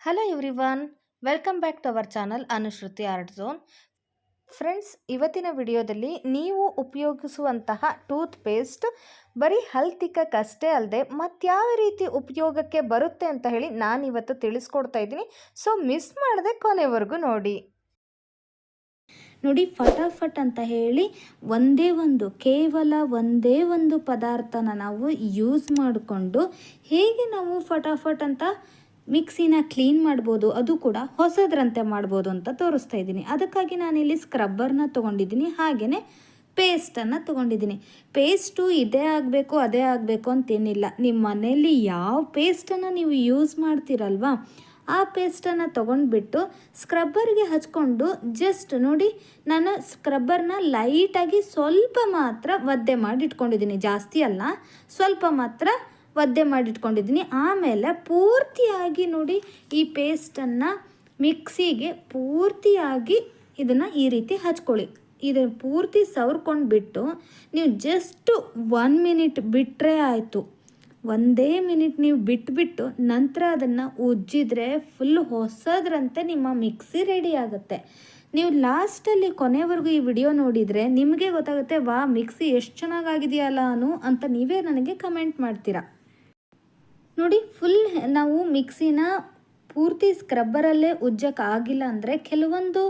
Hello everyone welcome back to our channel Anushruti Art Zone friends ಇವತ್ತಿನ ವಿಡಿಯೋದಲ್ಲಿ ನೀವು ಉಪಯೋಗಿಸುವಂತಹ ಟೂತ್ ಪೇಸ್ಟ್ ಬರೀ ಹಲ್ತಿಕ್ಕಕ್ಕಷ್ಟೇ ಅಲ್ಲದೆ ಮತ್ಯಾವ ರೀತಿ ಉಪಯೋಗಕ್ಕೆ ಬರುತ್ತೆ ಅಂತ ಹೇಳಿ ನಾನು ಇವತ್ತು ತಿಳಿಸ್ಕೊಡ್ತಾ ಇದ್ದೀನಿ. ಸೊ ಮಿಸ್ ಮಾಡದೆ ಕೊನೆವರೆಗೂ ನೋಡಿ. ನೋಡಿ, ಫಟಾಫಟ್ ಅಂತ ಹೇಳಿ ಒಂದೇ ಒಂದು, ಕೇವಲ ಒಂದೇ ಒಂದು ಪದಾರ್ಥನ ನಾವು ಯೂಸ್ ಮಾಡಿಕೊಂಡು ಹೇಗೆ ನಾವು ಫಟಾಫಟ್ ಅಂತ ಮಿಕ್ಸಿನ ಕ್ಲೀನ್ ಮಾಡ್ಬೋದು, ಅದು ಕೂಡ ಹೊಸದ್ರಂತೆ ಮಾಡ್ಬೋದು ಅಂತ ತೋರಿಸ್ತಾ ಇದ್ದೀನಿ. ಅದಕ್ಕಾಗಿ ನಾನಿಲ್ಲಿ ಸ್ಕ್ರಬ್ಬರ್ನ ತೊಗೊಂಡಿದ್ದೀನಿ ಹಾಗೆಯೇ ಪೇಸ್ಟನ್ನು ತೊಗೊಂಡಿದ್ದೀನಿ. ಪೇಸ್ಟು ಇದೇ ಆಗಬೇಕು, ಅದೇ ಆಗಬೇಕು ಅಂತೇನಿಲ್ಲ. ನಿಮ್ಮ ಮನೆಯಲ್ಲಿ ಯಾವ ಪೇಸ್ಟನ್ನು ನೀವು ಯೂಸ್ ಮಾಡ್ತೀರಲ್ವಾ, ಆ ಪೇಸ್ಟನ್ನು ತೊಗೊಂಡ್ಬಿಟ್ಟು ಸ್ಕ್ರಬ್ಬರ್ಗೆ ಹಚ್ಕೊಂಡು ಜಸ್ಟ್ ನೋಡಿ, ನಾನು ಸ್ಕ್ರಬ್ಬರ್ನ ಲೈಟಾಗಿ ಸ್ವಲ್ಪ ಮಾತ್ರ ಒದ್ದೆ ಮಾಡಿ ಇಟ್ಕೊಂಡಿದ್ದೀನಿ ಜಾಸ್ತಿ ಅಲ್ಲ, ಸ್ವಲ್ಪ ಮಾತ್ರ ಒದ್ದೆ ಮಾಡಿಟ್ಕೊಂಡಿದ್ದೀನಿ. ಆಮೇಲೆ ಪೂರ್ತಿಯಾಗಿ ನೋಡಿ ಈ ಪೇಸ್ಟನ್ನು ಮಿಕ್ಸಿಗೆ ಪೂರ್ತಿಯಾಗಿ ಇದನ್ನು ಈ ರೀತಿ ಹಚ್ಕೊಳ್ಳಿ. ಇದನ್ನು ಪೂರ್ತಿ ಸವರ್ಕೊಂಡು ಬಿಟ್ಟು ನೀವು ಜಸ್ಟು ಒನ್ ಮಿನಿಟ್ ಬಿಟ್ಟರೆ ಆಯಿತು. ಒಂದೇ ಮಿನಿಟ್ ನೀವು ಬಿಟ್ಬಿಟ್ಟು ನಂತರ ಅದನ್ನು ಉಜ್ಜಿದ್ರೆ ಫುಲ್ ಹೊಸದ್ರಂತೆ ನಿಮ್ಮ ಮಿಕ್ಸಿ ರೆಡಿ ಆಗುತ್ತೆ. ನೀವು ಲಾಸ್ಟಲ್ಲಿ ಕೊನೆವರೆಗೂ ಈ ವಿಡಿಯೋ ನೋಡಿದರೆ ನಿಮಗೆ ಗೊತ್ತಾಗುತ್ತೆ ವಾ ಮಿಕ್ಸಿ ಎಷ್ಟು ಚೆನ್ನಾಗಾಗಿದೆಯಲ್ಲ ಅನು ಅಂತ ನೀವೇ ನನಗೆ ಕಮೆಂಟ್ ಮಾಡ್ತೀರಾ. ನೋಡಿ ಫುಲ್ ನಾವು ಮಿಕ್ಸಿನ ಪೂರ್ತಿ ಸ್ಕ್ರಬ್ಬರಲ್ಲೇ ಉಜ್ಜಕ್ಕೆ ಆಗಿಲ್ಲ ಅಂದರೆ ಕೆಲವೊಂದು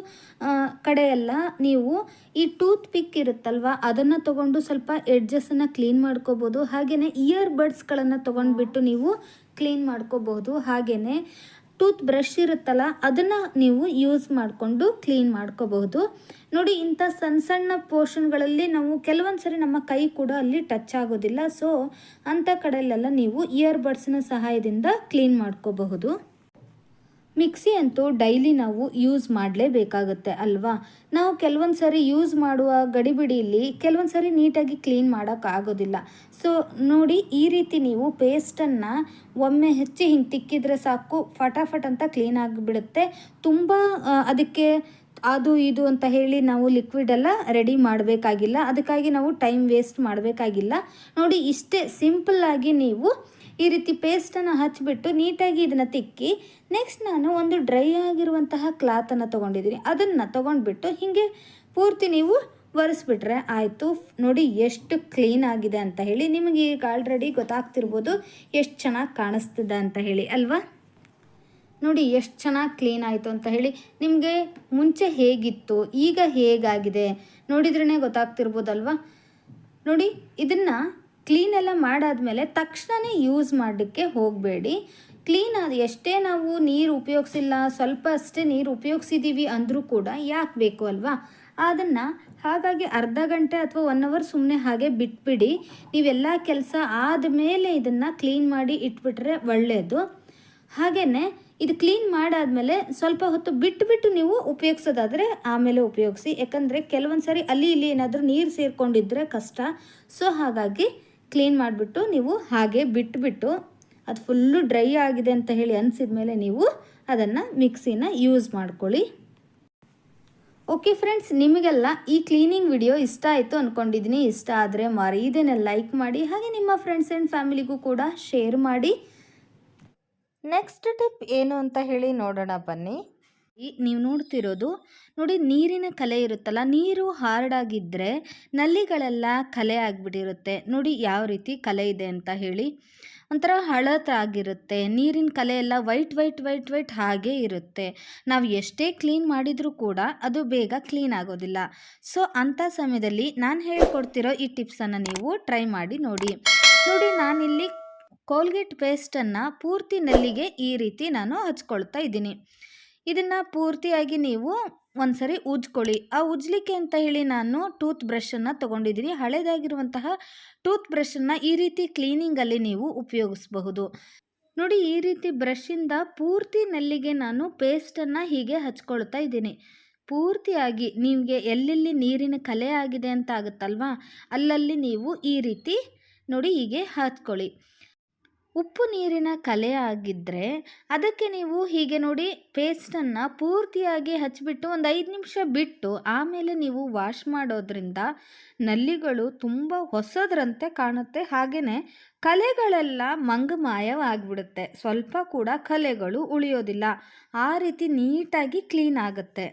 ಕಡೆಯೆಲ್ಲ ನೀವು ಈ ಟೂತ್ ಪಿಕ್ ಇರುತ್ತಲ್ವ, ಅದನ್ನು ತೊಗೊಂಡು ಸ್ವಲ್ಪ ಎಡ್ಜಸ್ಸನ್ನು ಕ್ಲೀನ್ ಮಾಡ್ಕೋಬೋದು ಹಾಗೆಯೇ ಇಯರ್ ಬಡ್ಸ್ಗಳನ್ನು ತೊಗೊಂಡ್ಬಿಟ್ಟು ನೀವು ಕ್ಲೀನ್ ಮಾಡ್ಕೋಬೋದು ಹಾಗೆಯೇ ಟೂತ್ ಬ್ರಷ್ ಇರುತ್ತಲ್ಲ, ಅದನ್ನು ನೀವು ಯೂಸ್ ಮಾಡಿಕೊಂಡು ಕ್ಲೀನ್ ಮಾಡ್ಕೋಬಹುದು. ನೋಡಿ, ಇಂಥ ಸಣ್ಣ ಸಣ್ಣ ಪೋರ್ಷನ್ಗಳಲ್ಲಿ ನಾವು ಕೆಲವೊಂದು ಸರಿ ನಮ್ಮ ಕೈ ಕೂಡ ಅಲ್ಲಿ ಟಚ್ ಆಗೋದಿಲ್ಲ. ಸೊ, ಅಂಥ ಕಡೆಯಲ್ಲೆಲ್ಲ ನೀವು ಇಯರ್ ಬಡ್ಸ್ನ ಸಹಾಯದಿಂದ ಕ್ಲೀನ್ ಮಾಡ್ಕೋಬಹುದು. ಮಿಕ್ಸಿ ಅಂತೂ ಡೈಲಿ ನಾವು ಯೂಸ್ ಮಾಡಲೇಬೇಕಾಗುತ್ತೆ ಅಲ್ವಾ? ನಾವು ಕೆಲವೊಂದು ಸರಿ ಯೂಸ್ ಮಾಡುವ ಗಡಿಬಿಡಿಯಲ್ಲಿ ಕೆಲವೊಂದು ಸರಿ ನೀಟಾಗಿ ಕ್ಲೀನ್ ಮಾಡೋಕ್ಕಾಗೋದಿಲ್ಲ. ಸೊ, ನೋಡಿ ಈ ರೀತಿ ನೀವು ಪೇಸ್ಟನ್ನು ಒಮ್ಮೆ ಹೆಚ್ಚಿ ಹಿಂಗೆ ತಿಕ್ಕಿದ್ರೆ ಸಾಕು, ಫಟಾಫಟ್ ಅಂತ ಕ್ಲೀನ್ ಆಗಿಬಿಡುತ್ತೆ. ತುಂಬ ಅದಕ್ಕೆ ಅದು ಇದು ಅಂತ ಹೇಳಿ ನಾವು ಲಿಕ್ವಿಡ್ ಎಲ್ಲ ರೆಡಿ ಮಾಡಬೇಕಾಗಿಲ್ಲ. ಅದಕ್ಕಾಗಿ ನಾವು ಟೈಮ್ ವೇಸ್ಟ್ ಮಾಡಬೇಕಾಗಿಲ್ಲ. ನೋಡಿ ಇಷ್ಟೇ ಸಿಂಪಲ್ಲಾಗಿ ನೀವು ಈ ರೀತಿ ಪೇಸ್ಟನ್ನು ಹಚ್ಚಿಬಿಟ್ಟು ನೀಟಾಗಿ ಇದನ್ನು ತಿಕ್ಕಿ ನೆಕ್ಸ್ಟ್ ನಾನು ಒಂದು ಡ್ರೈ ಆಗಿರುವಂತಹ ಕ್ಲಾತನ್ನು ತೊಗೊಂಡಿದ್ದೀನಿ. ಅದನ್ನು ತೊಗೊಂಡ್ಬಿಟ್ಟು ಹೀಗೆ ಪೂರ್ತಿ ನೀವು ಒರೆಸ್ಬಿಟ್ರೆ ಆಯಿತು. ನೋಡಿ ಎಷ್ಟು ಕ್ಲೀನ್ ಆಗಿದೆ ಅಂತ ಹೇಳಿ. ನಿಮಗೆ ಈಗ ಆಲ್ರೆಡಿ ಗೊತ್ತಾಗ್ತಿರ್ಬೋದು ಎಷ್ಟು ಚೆನ್ನಾಗಿ ಕಾಣಿಸ್ತಿದೆ ಅಂತ ಹೇಳಿ, ಅಲ್ವಾ? ನೋಡಿ ಎಷ್ಟು ಚೆನ್ನಾಗಿ ಕ್ಲೀನ್ ಆಯಿತು ಅಂತ ಹೇಳಿ. ನಿಮಗೆ ಮುಂಚೆ ಹೇಗಿತ್ತು, ಈಗ ಹೇಗಾಗಿದೆ ನೋಡಿದ್ರೇ ಗೊತ್ತಾಗ್ತಿರ್ಬೋದಲ್ವಾ? ನೋಡಿ, ಇದನ್ನು ಕ್ಲೀನ್ ಎಲ್ಲ ಮಾಡಾದಮೇಲೆ ತಕ್ಷಣವೇ ಯೂಸ್ ಮಾಡಲಿಕ್ಕೆ ಹೋಗಬೇಡಿ. ಕ್ಲೀನ್ ಅದು ಎಷ್ಟೇ ನಾವು ನೀರು ಉಪಯೋಗಿಸಿಲ್ಲ, ಸ್ವಲ್ಪ ಅಷ್ಟೇ ನೀರು ಉಪಯೋಗಿಸಿದ್ದೀವಿ ಅಂದರೂ ಕೂಡ ಯಾಕೆ ಬೇಕು ಅಲ್ವಾ? ಅದನ್ನು ಹಾಗಾಗಿ ಅರ್ಧ ಗಂಟೆ ಅಥವಾ ಒನ್ ಅವರ್ ಸುಮ್ಮನೆ ಹಾಗೆ ಬಿಟ್ಬಿಡಿ. ನೀವೆಲ್ಲ ಕೆಲಸ ಆದಮೇಲೆ ಇದನ್ನು ಕ್ಲೀನ್ ಮಾಡಿ ಇಟ್ಬಿಟ್ರೆ ಒಳ್ಳೆಯದು ಹಾಗೆಯೇ ಇದು ಕ್ಲೀನ್ ಮಾಡಾದಮೇಲೆ ಸ್ವಲ್ಪ ಹೊತ್ತು ಬಿಟ್ಟು ಬಿಟ್ಟು ನೀವು ಉಪಯೋಗಿಸೋದಾದರೆ ಆಮೇಲೆ ಉಪಯೋಗಿಸಿ. ಯಾಕಂದರೆ ಕೆಲವೊಂದು ಸಾರಿ ಅಲ್ಲಿ ಇಲ್ಲಿ ಏನಾದರೂ ನೀರು ಸೇರಿಕೊಂಡಿದ್ದರೆ ಕಷ್ಟ. ಸೊ ಹಾಗಾಗಿ ಕ್ಲೀನ್ ಮಾಡಿಬಿಟ್ಟು ನೀವು ಹಾಗೆ ಬಿಟ್ಬಿಟ್ಟು ಅದು ಫುಲ್ಲು ಡ್ರೈ ಆಗಿದೆ ಅಂತ ಹೇಳಿ ಅನಿಸಿದ ಮೇಲೆ ನೀವು ಅದನ್ನು ಮಿಕ್ಸಿನ ಯೂಸ್ ಮಾಡ್ಕೊಳ್ಳಿ. ಓಕೆ ಫ್ರೆಂಡ್ಸ್ ನಿಮಗೆಲ್ಲ ಈ ಕ್ಲೀನಿಂಗ್ ವಿಡಿಯೋ ಇಷ್ಟ ಆಯಿತು ಅಂದ್ಕೊಂಡಿದ್ದೀನಿ ಇಷ್ಟ ಆದರೆ ಮರೀದೇನೆ ಲೈಕ್ ಮಾಡಿ, ಹಾಗೆ ನಿಮ್ಮ ಫ್ರೆಂಡ್ಸ್ ಆ್ಯಂಡ್ ಫ್ಯಾಮಿಲಿಗೂ ಕೂಡ ಶೇರ್ ಮಾಡಿ. ನೆಕ್ಸ್ಟ್ ಟಿಪ್ ಏನು ಅಂತ ಹೇಳಿ ನೋಡೋಣ ಬನ್ನಿ. ಈ ನೀವು ನೋಡ್ತಿರೋದು ನೋಡಿ ನೀರಿನ ಕಲೆ ಇರುತ್ತಲ್ಲ, ನೀರು ಹಾರ್ಡಾಗಿದ್ದರೆ ನಲ್ಲಿಗಳೆಲ್ಲ ಕಲೆ ಆಗಿಬಿಟ್ಟಿರುತ್ತೆ. ನೋಡಿ ಯಾವ ರೀತಿ ಕಲೆ ಇದೆ ಅಂತ ಹೇಳಿ. ಒಂಥರ ಹಳತಾಗಿರುತ್ತೆ ನೀರಿನ ಕಲೆ ಎಲ್ಲ ವೈಟ್ ವೈಟ್ ವೈಟ್ ವೈಟ್ ಹಾಗೆ ಇರುತ್ತೆ. ನಾವು ಎಷ್ಟೇ ಕ್ಲೀನ್ ಮಾಡಿದರೂ ಕೂಡ ಅದು ಬೇಗ ಕ್ಲೀನ್ ಆಗೋದಿಲ್ಲ. ಸೊ, ಅಂಥ ಸಮಯದಲ್ಲಿ ನಾನು ಹೇಳ್ಕೊಡ್ತಿರೋ ಈ ಟಿಪ್ಸನ್ನು ನೀವು ಟ್ರೈ ಮಾಡಿ ನೋಡಿ. ನೋಡಿ ನಾನಿಲ್ಲಿ ಕೋಲ್ಗೇಟ್ ಪೇಸ್ಟನ್ನು ಪೂರ್ತಿ ನಲ್ಲಿಗೆ ಈ ರೀತಿ ನಾನು ಹಚ್ಕೊಳ್ತಾ ಇದ್ದೀನಿ. ಇದನ್ನು ಪೂರ್ತಿಯಾಗಿ ನೀವು ಒಂದ್ಸರಿ ಉಜ್ಕೊಳ್ಳಿ. ಆ ಉಜ್ಲಿಕ್ಕೆ ಅಂತ ಹೇಳಿ ನಾನು ಟೂತ್ ಬ್ರಷನ್ನು ತೊಗೊಂಡಿದ್ದೀನಿ ಹಳೇದಾಗಿರುವಂತಹ ಟೂತ್ ಬ್ರಷನ್ನು ಈ ರೀತಿ ಕ್ಲೀನಿಂಗಲ್ಲಿ ನೀವು ಉಪಯೋಗಿಸಬಹುದು. ನೋಡಿ, ಈ ರೀತಿ ಬ್ರಷಿಂದ ಪೂರ್ತಿ ನಲ್ಲಿಗೆ ನಾನು ಪೇಸ್ಟನ್ನು ಹೀಗೆ ಹಚ್ಕೊಳ್ತಾ ಇದ್ದೀನಿ. ಪೂರ್ತಿಯಾಗಿ ನಿಮಗೆ ಎಲ್ಲೆಲ್ಲಿ ನೀರಿನ ಕಲೆ ಆಗಿದೆ ಅಂತ ಆಗುತ್ತಲ್ವಾ? ಅಲ್ಲಲ್ಲಿ ನೀವು ಈ ರೀತಿ ನೋಡಿ ಹೀಗೆ ಹಚ್ಕೊಳ್ಳಿ. ಉಪ್ಪು ನೀರಿನ ಕಲೆ ಆಗಿದ್ದರೆ ಅದಕ್ಕೆ ನೀವು ಹೀಗೆ ನೋಡಿ ಪೇಸ್ಟನ್ನು ಪೂರ್ತಿಯಾಗಿ ಹಚ್ಚಿಬಿಟ್ಟು ಒಂದು ಐದು ನಿಮಿಷ ಬಿಟ್ಟು ಆಮೇಲೆ ನೀವು ವಾಶ್ ಮಾಡೋದ್ರಿಂದ ನಲ್ಲಿಗಳು ತುಂಬ ಹೊಸದ್ರಂತೆ ಕಾಣುತ್ತೆ. ಹಾಗೆಯೇ ಕಲೆಗಳೆಲ್ಲ ಮಂಗಮಾಯವಾಗಿಬಿಡುತ್ತೆ. ಸ್ವಲ್ಪ ಕೂಡ ಕಲೆಗಳು ಉಳಿಯೋದಿಲ್ಲ. ಆ ರೀತಿ ನೀಟಾಗಿ ಕ್ಲೀನ್ ಆಗುತ್ತೆ.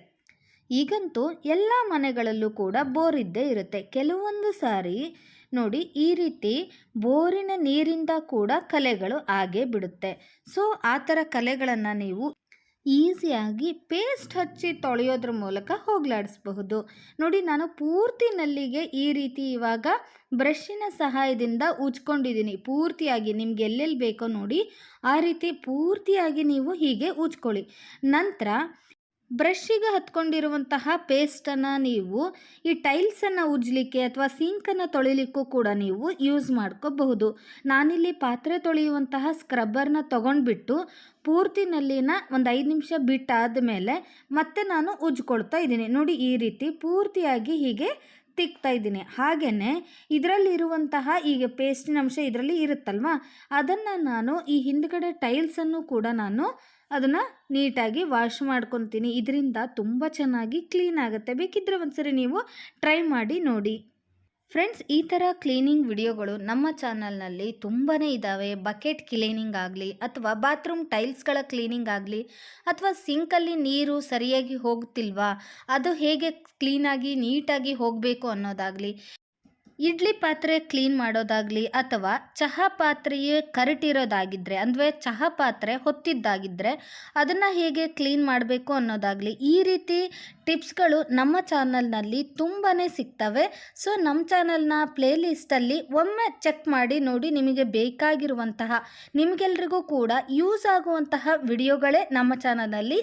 ಈಗಂತೂ ಎಲ್ಲ ಮನೆಗಳಲ್ಲೂ ಕೂಡ ಬೋರ್ ಇರುತ್ತೆ. ಕೆಲವೊಂದು ಸಾರಿ ನೋಡಿ, ಈ ರೀತಿ ಬೋರಿನ ನೀರಿಂದ ಕೂಡ ಕಲೆಗಳು ಆಗೇ ಬಿಡುತ್ತೆ. ಸೊ, ಆ ಥರ ಕಲೆಗಳನ್ನು ನೀವು ಈಸಿಯಾಗಿ ಪೇಸ್ಟ್ ಹಚ್ಚಿ ತೊಳೆಯೋದ್ರ ಮೂಲಕ ಹೋಗಲಾಡಿಸಬಹುದು. ನೋಡಿ, ನಾನು ಪೂರ್ತಿ ನಲ್ಲಿಗೆ ಈ ರೀತಿ ಇವಾಗ ಬ್ರಷಿನ ಸಹಾಯದಿಂದ ಉಜ್ಕೊಂಡಿದ್ದೀನಿ. ಪೂರ್ತಿಯಾಗಿ ನಿಮ್ಗೆ ಎಲ್ಲೆಲ್ಲಿ ಬೇಕೋ ನೋಡಿ, ಆ ರೀತಿ ಪೂರ್ತಿಯಾಗಿ ನೀವು ಹೀಗೆ ಉಜ್ಕೊಳ್ಳಿ. ನಂತರ ಬ್ರಷ್ಷಿಗೆ ಹತ್ಕೊಂಡಿರುವಂತಹ ಪೇಸ್ಟನ್ನು ನೀವು, ಈ ಟೈಲ್ಸನ್ನು ಉಜ್ಜಲಿಕ್ಕೆ ಅಥವಾ ಸಿಂಕನ್ನು ತೊಳಿಲಿಕ್ಕೂ ಕೂಡ ನೀವು ಯೂಸ್ ಮಾಡ್ಕೋಬಹುದು. ನಾನಿಲ್ಲಿ ಪಾತ್ರೆ ತೊಳೆಯುವಂತಹ ಸ್ಕ್ರಬ್ಬರ್ನ ತೊಗೊಂಡ್ಬಿಟ್ಟು ಪೂರ್ತಿ ನಲ್ಲಿನ ಒಂದು ಐದು ನಿಮಿಷ ಬಿಟ್ಟಾದ ಮೇಲೆ ಮತ್ತೆ ನಾನು ಉಜ್ಕೊಳ್ತಾ ಇದ್ದೀನಿ. ನೋಡಿ, ಈ ರೀತಿ ಪೂರ್ತಿಯಾಗಿ ಹೀಗೆ ತಿಕ್ತಾ ಇದ್ದೀನಿ. ಹಾಗೆಯೇ ಇದರಲ್ಲಿರುವಂತಹ ಈಗ ಪೇಸ್ಟಿನ ಅಂಶ ಇದರಲ್ಲಿ ಇರುತ್ತಲ್ವ, ಅದನ್ನು ನಾನು ಈ ಹಿಂದ್ಗಡೆ ಟೈಲ್ಸನ್ನು ಕೂಡ ನಾನು ಅದನ್ನು ನೀಟಾಗಿ ವಾಶ್ ಮಾಡ್ಕೊತೀನಿ. ಇದರಿಂದ ತುಂಬ ಚೆನ್ನಾಗಿ ಕ್ಲೀನ್ ಆಗುತ್ತೆ. ಬೇಕಿದ್ದರೆ ಒಂದ್ಸರಿ ನೀವು ಟ್ರೈ ಮಾಡಿ ನೋಡಿ. ಫ್ರೆಂಡ್ಸ್, ಈ ಥರ ಕ್ಲೀನಿಂಗ್ ವಿಡಿಯೋಗಳು ನಮ್ಮ ಚಾನಲ್ನಲ್ಲಿ ತುಂಬಾ ಇದ್ದಾವೆ ಬಕೆಟ್ ಕ್ಲೀನಿಂಗ್ ಆಗಲಿ ಅಥವಾ ಬಾತ್ರೂಮ್ ಟೈಲ್ಸ್ಗಳ ಕ್ಲೀನಿಂಗ್ ಆಗಲಿ ಅಥವಾ ಸಿಂಕಲ್ಲಿ ನೀರು ಸರಿಯಾಗಿ ಹೋಗ್ತಿಲ್ವಾ ಅದು ಹೇಗೆ ಕ್ಲೀನಾಗಿ ನೀಟಾಗಿ ಹೋಗಬೇಕು ಅನ್ನೋದಾಗಲಿ ಇಡ್ಲಿ ಪಾತ್ರೆ ಕ್ಲೀನ್ ಮಾಡೋದಾಗಲಿ ಅಥವಾ ಚಹಾ ಪಾತ್ರೆಯೇ ಕರಟಿರೋದಾಗಿದ್ದರೆ ಅಂದರೆ ಚಹಾ ಪಾತ್ರೆ ಹೊತ್ತಿದ್ದಾಗಿದ್ದರೆ ಅದನ್ನು ಹೇಗೆ ಕ್ಲೀನ್ ಮಾಡಬೇಕು ಅನ್ನೋದಾಗಲಿ ಈ ರೀತಿ ಟಿಪ್ಸ್ಗಳು ನಮ್ಮ ಚಾನಲ್ನಲ್ಲಿ ತುಂಬಾ ಸಿಗ್ತವೆ. ಸೊ ನಮ್ಮ ಚಾನಲ್ನ ಪ್ಲೇಲಿಸ್ಟಲ್ಲಿ ಒಮ್ಮೆ ಚೆಕ್ ಮಾಡಿ ನೋಡಿ ನಿಮಗೆ ಬೇಕಾಗಿರುವಂತಹ, ನಿಮಗೆಲ್ರಿಗೂ ಕೂಡ ಯೂಸ್ ಆಗುವಂತಹ ವಿಡಿಯೋಗಳೇ ನಮ್ಮ ಚಾನಲಲ್ಲಿ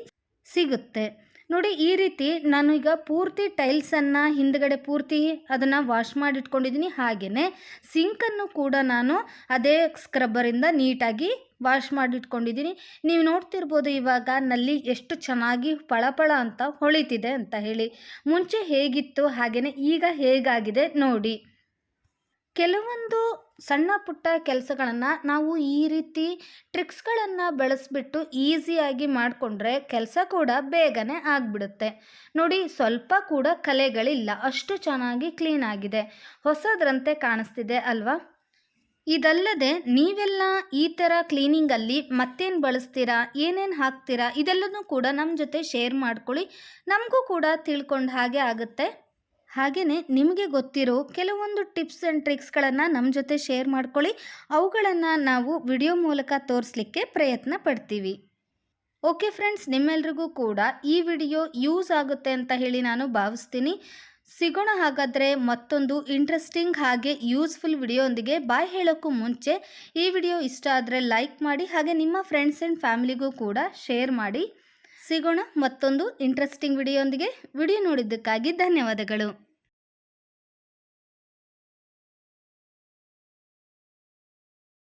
ಸಿಗುತ್ತೆ. ನೋಡಿ ಈ ರೀತಿ ನಾನು ಈಗ ಪೂರ್ತಿ ಟೈಲ್ಸನ್ನು ಹಿಂದ್ಗಡೆ ಪೂರ್ತಿ ಅದನ್ನು ವಾಶ್ ಮಾಡಿಟ್ಕೊಂಡಿದ್ದೀನಿ. ಹಾಗೆಯೇ ಸಿಂಕನ್ನು ಕೂಡ ನಾನು ಅದೇ ಸ್ಕ್ರಬ್ಬರಿಂದ ನೀಟಾಗಿ ವಾಶ್ ಮಾಡಿಟ್ಕೊಂಡಿದ್ದೀನಿ. ನೀವು ನೋಡ್ತಿರ್ಬೋದು ಇವಾಗ ನಲ್ಲಿ ಎಷ್ಟು ಚೆನ್ನಾಗಿ ಪಳಪಳ ಅಂತ ಹೊಳಿತಿದೆ ಅಂತ ಹೇಳಿ. ಮುಂಚೆ ಹೇಗಿತ್ತು ಹಾಗೆಯೇ ಈಗ ಹೇಗಾಗಿದೆ ನೋಡಿ. ಕೆಲವೊಂದು ಸಣ್ಣ ಪುಟ್ಟ ಕೆಲಸಗಳನ್ನು ನಾವು ಈ ರೀತಿ ಟ್ರಿಕ್ಸ್ಗಳನ್ನು ಬಳಸಿಬಿಟ್ಟು ಈಸಿಯಾಗಿ ಮಾಡಿಕೊಂಡ್ರೆ ಕೆಲಸ ಕೂಡ ಬೇಗನೆ ಆಗಿಬಿಡುತ್ತೆ. ನೋಡಿ, ಸ್ವಲ್ಪ ಕೂಡ ಕಲೆಗಳಿಲ್ಲ, ಅಷ್ಟು ಚೆನ್ನಾಗಿ ಕ್ಲೀನ್ ಆಗಿದೆ. ಹೊಸದ್ರಂತೆ ಕಾಣಿಸ್ತಿದೆ ಅಲ್ವಾ? ಇದಲ್ಲದೆ ನೀವೆಲ್ಲ ಈ ಥರ ಕ್ಲೀನಿಂಗಲ್ಲಿ ಮತ್ತೇನು ಬಳಸ್ತೀರಾ, ಏನೇನು ಹಾಕ್ತೀರಾ, ಇದೆಲ್ಲನೂ ಕೂಡ ನಮ್ಮ ಜೊತೆ ಶೇರ್ ಮಾಡ್ಕೊಳ್ಳಿ. ನಮಗೂ ಕೂಡ ತಿಳ್ಕೊಂಡ ಹಾಗೆ ಆಗುತ್ತೆ. ಹಾಗೆಯೇ ನಿಮಗೆ ಗೊತ್ತಿರೋ ಕೆಲವೊಂದು ಟಿಪ್ಸ್ ಆ್ಯಂಡ್ ಟ್ರಿಕ್ಸ್ಗಳನ್ನು ನಮ್ಮ ಜೊತೆ ಶೇರ್ ಮಾಡ್ಕೊಳ್ಳಿ. ಅವುಗಳನ್ನು ನಾವು ವಿಡಿಯೋ ಮೂಲಕ ತೋರಿಸ್ಲಿಕ್ಕೆ ಪ್ರಯತ್ನ ಪಡ್ತೀವಿ. ಓಕೆ ಫ್ರೆಂಡ್ಸ್, ನಿಮ್ಮೆಲ್ರಿಗೂ ಕೂಡ ಈ ವಿಡಿಯೋ ಯೂಸ್ ಆಗುತ್ತೆ ಅಂತ ಹೇಳಿ ನಾನು ಭಾವಿಸ್ತೀನಿ. ಸಿಗೋಣ ಹಾಗಾದರೆ ಮತ್ತೊಂದು ಇಂಟ್ರೆಸ್ಟಿಂಗ್ ಹಾಗೆ ಯೂಸ್ಫುಲ್ ವಿಡಿಯೋಂದಿಗೆ ಬಾಯ್ ಹೇಳೋಕ್ಕೂ ಮುಂಚೆ ಈ ವಿಡಿಯೋ ಇಷ್ಟ ಆದರೆ ಲೈಕ್ ಮಾಡಿ ಹಾಗೆ ನಿಮ್ಮ ಫ್ರೆಂಡ್ಸ್ ಆ್ಯಂಡ್ ಫ್ಯಾಮಿಲಿಗೂ ಕೂಡ ಶೇರ್ ಮಾಡಿ. ಸಿಗೋಣ ಮತ್ತೊಂದು ಇಂಟ್ರೆಸ್ಟಿಂಗ್ ವಿಡಿಯೋಂದಿಗೆ ವಿಡಿಯೋ ನೋಡಿದ್ದಕ್ಕಾಗಿ ಧನ್ಯವಾದಗಳು.